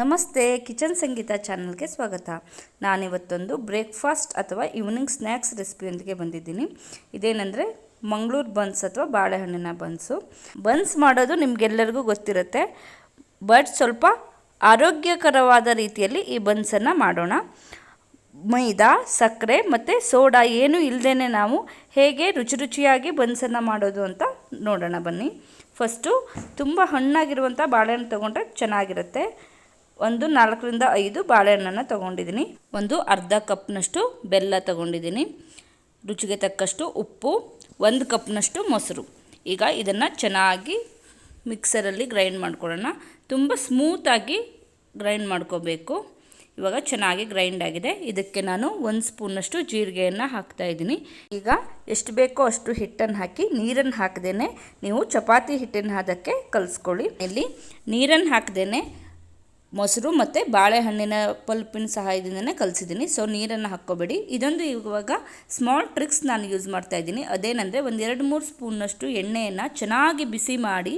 ನಮಸ್ತೆ, ಕಿಚನ್ ಸಂಗೀತ ಚಾನಲ್ಗೆ ಸ್ವಾಗತ. ನಾನಿವತ್ತೊಂದು ಬ್ರೇಕ್ಫಾಸ್ಟ್ ಅಥವಾ ಈವ್ನಿಂಗ್ ಸ್ನ್ಯಾಕ್ಸ್ ರೆಸಿಪಿಯೊಂದಿಗೆ ಬಂದಿದ್ದೀನಿ. ಇದೇನೆಂದರೆ ಮಂಗಳೂರು ಬನ್ಸ್ ಅಥವಾ ಬಾಳೆಹಣ್ಣಿನ ಬನ್ಸು ಬನ್ಸ್ ಮಾಡೋದು ನಿಮಗೆಲ್ಲರಿಗೂ ಗೊತ್ತಿರುತ್ತೆ. ಬಟ್ ಸ್ವಲ್ಪ ಆರೋಗ್ಯಕರವಾದ ರೀತಿಯಲ್ಲಿ ಈ ಬನ್ಸನ್ನು ಮಾಡೋಣ. ಮೈದಾ, ಸಕ್ಕರೆ ಮತ್ತು ಸೋಡಾ ಏನು ಇಲ್ಲದೇ ನಾವು ಹೇಗೆ ರುಚಿ ರುಚಿಯಾಗಿ ಬನ್ಸನ್ನು ಮಾಡೋದು ಅಂತ ನೋಡೋಣ ಬನ್ನಿ. ಫಸ್ಟು ತುಂಬ ಹಣ್ಣಾಗಿರುವಂಥ ಬಾಳೆಹಣ್ಣು ತೊಗೊಂಡ್ರೆ ಚೆನ್ನಾಗಿರುತ್ತೆ. ಒಂದು ನಾಲ್ಕರಿಂದ ಐದು ಬಾಳೆಹಣ್ಣನ್ನು ತೊಗೊಂಡಿದ್ದೀನಿ. ಒಂದು ಅರ್ಧ ಕಪ್ನಷ್ಟು ಬೆಲ್ಲ ತೊಗೊಂಡಿದ್ದೀನಿ. ರುಚಿಗೆ ತಕ್ಕಷ್ಟು ಉಪ್ಪು, ಒಂದು ಕಪ್ನಷ್ಟು ಮೊಸರು. ಈಗ ಇದನ್ನು ಚೆನ್ನಾಗಿ ಮಿಕ್ಸರಲ್ಲಿ ಗ್ರೈಂಡ್ ಮಾಡ್ಕೊಳ್ಳೋಣ. ತುಂಬ ಸ್ಮೂತಾಗಿ ಗ್ರೈಂಡ್ ಮಾಡ್ಕೋಬೇಕು. ಇವಾಗ ಚೆನ್ನಾಗಿ ಗ್ರೈಂಡ್ ಆಗಿದೆ. ಇದಕ್ಕೆ ನಾನು ಒಂದು ಸ್ಪೂನಷ್ಟು ಜೀರಿಗೆಯನ್ನು ಹಾಕ್ತಾ ಇದ್ದೀನಿ. ಈಗ ಎಷ್ಟು ಬೇಕೋ ಅಷ್ಟು ಹಿಟ್ಟನ್ನು ಹಾಕಿ ನೀರನ್ನು ಹಾಕದೇನೆ ನೀವು ಚಪಾತಿ ಹಿಟ್ಟಿನ ಹದಕ್ಕೆ ಕಲಿಸ್ಕೊಳ್ಳಿ. ಇಲ್ಲಿ ನೀರನ್ನು ಹಾಕದೇನೆ ಮೊಸರು ಮತ್ತು ಬಾಳೆಹಣ್ಣಿನ ಪಲ್ಪಿನ ಸಹಾಯದಿಂದನೇ ಕಲಿಸಿದ್ದೀನಿ. ಸೊ ನೀರನ್ನು ಹಾಕ್ಕೋಬೇಡಿ. ಇದೊಂದು ಇವಾಗ ಸ್ಮಾಲ್ ಟ್ರಿಕ್ಸ್ ನಾನು ಯೂಸ್ ಮಾಡ್ತಾ ಇದ್ದೀನಿ. ಅದೇನೆಂದರೆ ಒಂದು ಎರಡು ಮೂರು ಸ್ಪೂನ್ನಷ್ಟು ಎಣ್ಣೆಯನ್ನು ಚೆನ್ನಾಗಿ ಬಿಸಿ ಮಾಡಿ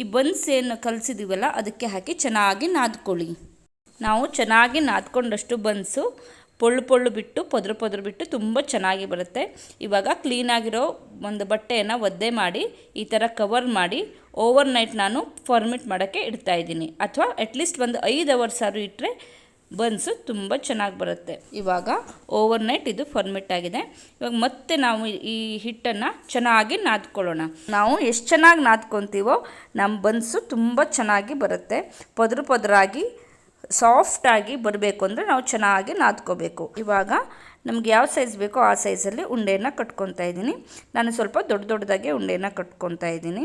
ಈ ಬನ್ಸ್ ಏನು ಕಲಿಸಿದ್ದೀವಲ್ಲ ಅದಕ್ಕೆ ಹಾಕಿ ಚೆನ್ನಾಗಿ ನಾದ್ಕೊಳ್ಳಿ. ನಾವು ಚೆನ್ನಾಗಿ ನಾದ್ಕೊಂಡಷ್ಟು ಬನ್ಸು ಪೊಳ್ಳು ಪೊಳ್ಳು ಬಿಟ್ಟು, ಪೊದರು ಪೊದರು ಬಿಟ್ಟು ತುಂಬ ಚೆನ್ನಾಗಿ ಬರುತ್ತೆ. ಇವಾಗ ಕ್ಲೀನಾಗಿರೋ ಒಂದು ಬಟ್ಟೆಯನ್ನು ಒದ್ದೆ ಮಾಡಿ, ಈ ಥರ ಕವರ್ ಮಾಡಿ ಓವರ್ ನೈಟ್ ನಾನು ಫರ್ಮಿಟ್ ಮಾಡೋಕ್ಕೆ ಇಡ್ತಾ ಇದ್ದೀನಿ. ಅಥವಾ ಅಟ್ಲೀಸ್ಟ್ ಒಂದು ಐದು ಅವರ್ಸ್ ಆದರೂ ಇಟ್ಟರೆ ಬನ್ಸು ತುಂಬ ಚೆನ್ನಾಗಿ ಬರುತ್ತೆ. ಇವಾಗ ಓವರ್ ನೈಟ್ ಇದು ಫರ್ಮಿಟ್ ಆಗಿದೆ. ಇವಾಗ ಮತ್ತೆ ನಾವು ಈ ಹಿಟ್ಟನ್ನು ಚೆನ್ನಾಗಿ ನಾದ್ಕೊಳ್ಳೋಣ. ನಾವು ಎಷ್ಟು ಚೆನ್ನಾಗಿ ನಾದ್ಕೊತೀವೋ ನಮ್ಮ ಬನ್ಸು ತುಂಬ ಚೆನ್ನಾಗಿ ಬರುತ್ತೆ. ಪದರು ಪೊದರಾಗಿ ಸಾಫ್ಟಾಗಿ ಬರಬೇಕು ಅಂದರೆ ನಾವು ಚೆನ್ನಾಗಿ ನಾದ್ಕೋಬೇಕು. ಇವಾಗ ನಮ್ಗೆ ಯಾವ ಸೈಜ್ ಬೇಕೋ ಆ ಸೈಜಲ್ಲಿ ಉಂಡೆಯನ್ನು ಕಟ್ಕೊತಾ ಇದ್ದೀನಿ. ನಾನು ಸ್ವಲ್ಪ ದೊಡ್ಡ ದೊಡ್ಡದಾಗಿ ಉಂಡೆನ ಕಟ್ಕೊತಾ ಇದ್ದೀನಿ.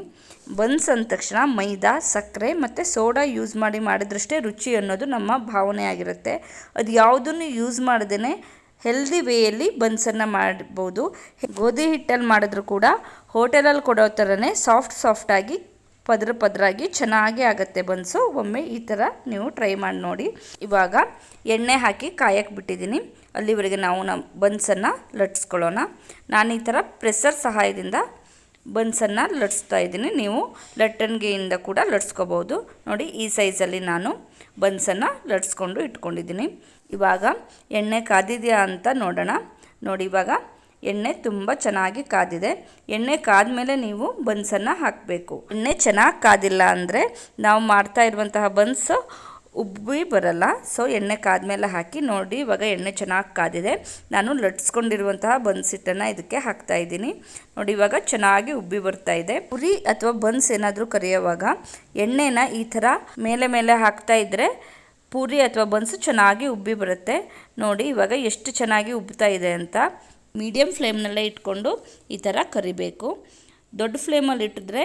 ಬನ್ಸ್ ಅಂದ ತಕ್ಷಣ ಮೈದಾ, ಸಕ್ಕರೆ ಮತ್ತು ಸೋಡಾ ಯೂಸ್ ಮಾಡಿ ಮಾಡಿದ್ರಷ್ಟೇ ರುಚಿ ಅನ್ನೋದು ನಮ್ಮ ಭಾವನೆ ಆಗಿರುತ್ತೆ. ಅದು ಯಾವುದನ್ನು ಯೂಸ್ ಮಾಡದೇ ಹೆಲ್ದಿ ವೇಯಲ್ಲಿ ಬನ್ಸನ್ನು ಮಾಡ್ಬೋದು. ಗೋಧಿ ಹಿಟ್ಟಲ್ಲಿ ಮಾಡಿದ್ರು ಕೂಡ ಹೋಟೆಲಲ್ಲಿ ಕೊಡೋ ಥರನೇ ಸಾಫ್ಟ್ ಸಾಫ್ಟಾಗಿ ಪದ್ರ ಪದರಾಗಿ ಚೆನ್ನಾಗಿ ಆಗುತ್ತೆ ಬನ್ಸು. ಒಮ್ಮೆ ಈ ಥರ ನೀವು ಟ್ರೈ ಮಾಡಿ ನೋಡಿ. ಇವಾಗ ಎಣ್ಣೆ ಹಾಕಿ ಕಾಯಕ್ಕೆ ಬಿಟ್ಟಿದ್ದೀನಿ. ಅಲ್ಲಿವರೆಗೆ ನಾವು ನಮ್ಮ ಬನ್ಸನ್ನು ಲಟ್ಸ್ಕೊಳ್ಳೋಣ. ನಾನು ಈ ಥರ ಪ್ರೆಸರ್ ಸಹಾಯದಿಂದ ಬನ್ಸನ್ನು ಲಟ್ಸ್ತಾ ಇದ್ದೀನಿ. ನೀವು ಲಟ್ಟಣಿಗೆಯಿಂದ ಕೂಡ ಲಟ್ಸ್ಕೋಬೋದು. ನೋಡಿ, ಈ ಸೈಜಲ್ಲಿ ನಾನು ಬನ್ಸನ್ನು ಲಟ್ಸ್ಕೊಂಡು ಇಟ್ಕೊಂಡಿದ್ದೀನಿ. ಇವಾಗ ಎಣ್ಣೆ ಕಾದಿದೆಯಾ ಅಂತ ನೋಡೋಣ. ನೋಡಿ, ಇವಾಗ ಎಣ್ಣೆ ತುಂಬ ಚೆನ್ನಾಗಿ ಕಾದಿದೆ. ಎಣ್ಣೆ ಕಾದ್ಮೇಲೆ ನೀವು ಬನ್ಸನ್ನು ಹಾಕಬೇಕು. ಎಣ್ಣೆ ಚೆನ್ನಾಗಿ ಕಾದಿಲ್ಲ ಅಂದರೆ ನಾವು ಮಾಡ್ತಾ ಇರುವಂತಹ ಬನ್ಸ್ ಉಬ್ಬಿ ಬರಲ್ಲ. ಸೊ ಎಣ್ಣೆ ಕಾದ್ಮೇಲೆ ಹಾಕಿ ನೋಡಿ ಇವಾಗ ಎಣ್ಣೆ ಚೆನ್ನಾಗಿ ಕಾದಿದೆ. ನಾನು ಲಟ್ಸ್ಕೊಂಡಿರುವಂತಹ ಬನ್ಸ್ ಹಿಟ್ಟನ್ನು ಇದಕ್ಕೆ ಹಾಕ್ತಾ ಇದ್ದೀನಿ. ನೋಡಿ, ಇವಾಗ ಚೆನ್ನಾಗಿ ಉಬ್ಬಿ ಬರ್ತಾ ಇದೆ. ಪುರಿ ಅಥವಾ ಬನ್ಸ್ ಏನಾದರೂ ಕರಿಯೋವಾಗ ಎಣ್ಣೆನ ಈ ಥರ ಮೇಲೆ ಮೇಲೆ ಹಾಕ್ತಾ ಇದ್ದರೆ ಪೂರಿ ಅಥವಾ ಬನ್ಸು ಚೆನ್ನಾಗಿ ಉಬ್ಬಿ ಬರುತ್ತೆ. ನೋಡಿ, ಇವಾಗ ಎಷ್ಟು ಚೆನ್ನಾಗಿ ಉಬ್ತಾ ಇದೆ ಅಂತ. ಮೀಡಿಯಮ್ ಫ್ಲೇಮ್ನಲ್ಲೇ ಇಟ್ಕೊಂಡು ಈ ಥರ ಕರಿಬೇಕು. ದೊಡ್ಡ ಫ್ಲೇಮಲ್ಲಿ ಇಟ್ಟಿದ್ರೆ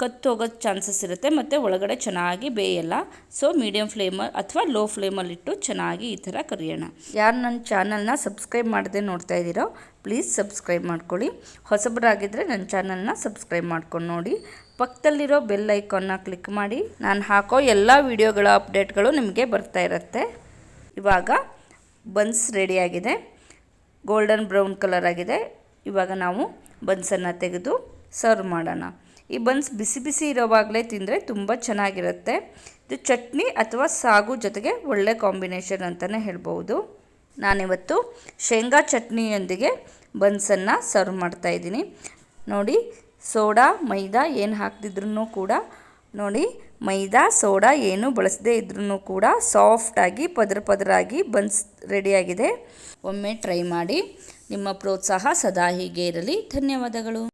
ಕತ್ತೋಗೋ ಚಾನ್ಸಸ್ ಇರುತ್ತೆ, ಮತ್ತು ಒಳಗಡೆ ಚೆನ್ನಾಗಿ ಬೇಯಲ್ಲ. ಸೊ ಮೀಡಿಯಮ್ ಫ್ಲೇಮ್ ಅಥವಾ ಲೋ ಫ್ಲೇಮಲ್ಲಿಟ್ಟು ಚೆನ್ನಾಗಿ ಈ ಥರ ಕರಿಯೋಣ. ಯಾರು ನನ್ನ ಚಾನಲ್ನ ಸಬ್ಸ್ಕ್ರೈಬ್ ಮಾಡದೆ ನೋಡ್ತಾ ಇದ್ದೀರೋ, ಪ್ಲೀಸ್ ಸಬ್ಸ್ಕ್ರೈಬ್ ಮಾಡ್ಕೊಳ್ಳಿ. ಹೊಸಬರಾಗಿದ್ದರೆ ನನ್ನ ಚಾನಲ್ನ ಸಬ್ಸ್ಕ್ರೈಬ್ ಮಾಡ್ಕೊಂಡು ನೋಡಿ. ಪಕ್ಕದಲ್ಲಿರೋ ಬೆಲ್ ಐಕಾನ್ನ ಕ್ಲಿಕ್ ಮಾಡಿ. ನಾನು ಹಾಕೋ ಎಲ್ಲ ವಿಡಿಯೋಗಳ ಅಪ್ಡೇಟ್ಗಳು ನಿಮಗೆ ಬರ್ತಾ ಇರುತ್ತೆ. ಇವಾಗ ಬನ್ಸ್ ರೆಡಿಯಾಗಿದೆ ಗೋಲ್ಡನ್ ಬ್ರೌನ್ ಕಲರ್ ಆಗಿದೆ. ಇವಾಗ ನಾವು ಬನ್ಸನ್ನು ತೆಗೆದು ಸರ್ವ್ ಮಾಡೋಣ. ಈ ಬನ್ಸ್ ಬಿಸಿ ಬಿಸಿ ಇರೋವಾಗಲೇ ತಿಂದರೆ ತುಂಬ ಚೆನ್ನಾಗಿರುತ್ತೆ. ಇದು ಚಟ್ನಿ ಅಥವಾ ಸಾಗು ಜೊತೆಗೆ ಒಳ್ಳೆ ಕಾಂಬಿನೇಷನ್ ಅಂತಲೇ ಹೇಳ್ಬೋದು ನಾನಿವತ್ತು ಶೇಂಗಾ ಚಟ್ನಿಯೊಂದಿಗೆ ಬನ್ಸನ್ನು ಸರ್ವ್ ಮಾಡ್ತಾಯಿದ್ದೀನಿ ನೋಡಿ, ಸೋಡಾ, ಮೈದಾ ಏನು ಹಾಕ್ತಿದ್ರು ಕೂಡ ನೋಡಿ, ಮೈದಾ, ಸೋಡಾ ಏನು ಬಳಸದೇ ಇದ್ರೂ ಕೂಡ ಸಾಫ್ಟಾಗಿ ಪದರ ಪದರಾಗಿ ಬನ್ಸ್ ರೆಡಿಯಾಗಿದೆ ಒಮ್ಮೆ ಟ್ರೈ ಮಾಡಿ, ನಿಮ್ಮ ಪ್ರೋತ್ಸಾಹ ಸದಾ ಹೀಗೆ ಇರಲಿ. ಧನ್ಯವಾದಗಳು.